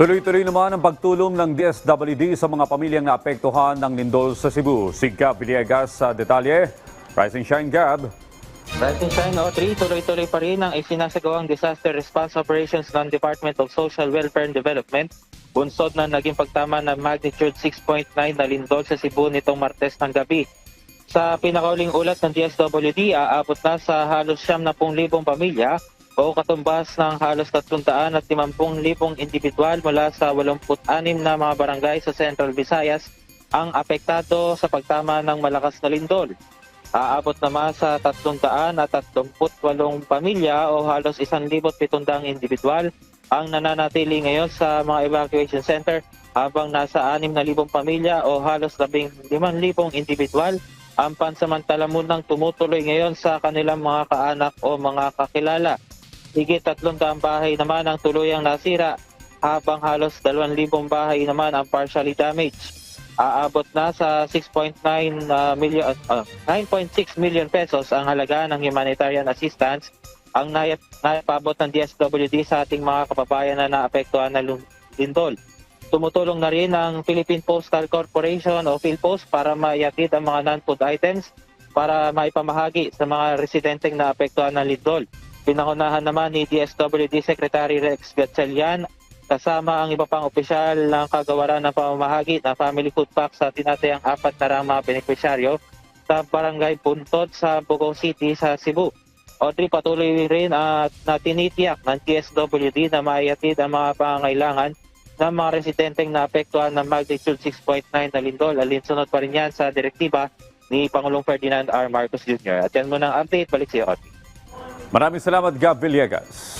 Tuloy-tuloy naman ang pagtulong ng DSWD sa mga pamilyang naapektuhan ng lindol sa Cebu. Si Gab Villegas sa detalye. Rising Shine Gab. Rising Shine O3, tuloy-tuloy pa rin ang isinasagawang disaster response operations ng Department of Social Welfare and Development. Bunsod na naging pagtama ng magnitude 6.9 na lindol sa Cebu nitong Martes ng gabi. Sa pinakauling ulat ng DSWD, aabot na sa halos 70,000 pamilya o katumbas ng halos 350,000 individual mula sa 86 na mga barangay sa Central Visayas ang apektado sa pagtama ng malakas na lindol. Aabot naman sa 300 at 38 pamilya o halos 1,700 individual ang nananatili ngayon sa mga evacuation center habang nasa 6,000 pamilya o halos 15,000 individual ang pansamantala munang tumutuloy ngayon sa kanilang mga kaanak o mga kakilala. Higit 300 bahay naman ang tuluyang nasira habang halos 2,000 bahay naman ang partially damaged aabot na sa 6.9 uh, million uh, 9.6 million pesos ang halaga ng humanitarian assistance ang nayap, naipabot ng DSWD sa ating mga kababayan na naapektuhan lum- lindol. Tumutulong na rin ang Philippine Postal Corporation o PhilPost para mayakid ang mga non-food items para maipamahagi sa mga residenteng naapektuhan ng lindol. Pinangunahan naman ni DSWD Secretary Rex Gatchalian kasama ang iba pang opisyal ng kagawaran ng pamamahagi ng family food pack sa tinatayang apat na rang mga benepisyaryo sa barangay Puntod sa Bugao City sa Cebu. Audrey, patuloy rin at na tinitiyak ng TSWD na maiatid ang mga pangangailangan ng mga residenteng naapektuhan ng magnitude 6.9 na lindol. Alinsunod pa rin yan sa direktiba ni Pangulong Ferdinand R. Marcos Jr. At yan muna ang update. Balik sa Audrey. Maraming salamat Gab Villegas.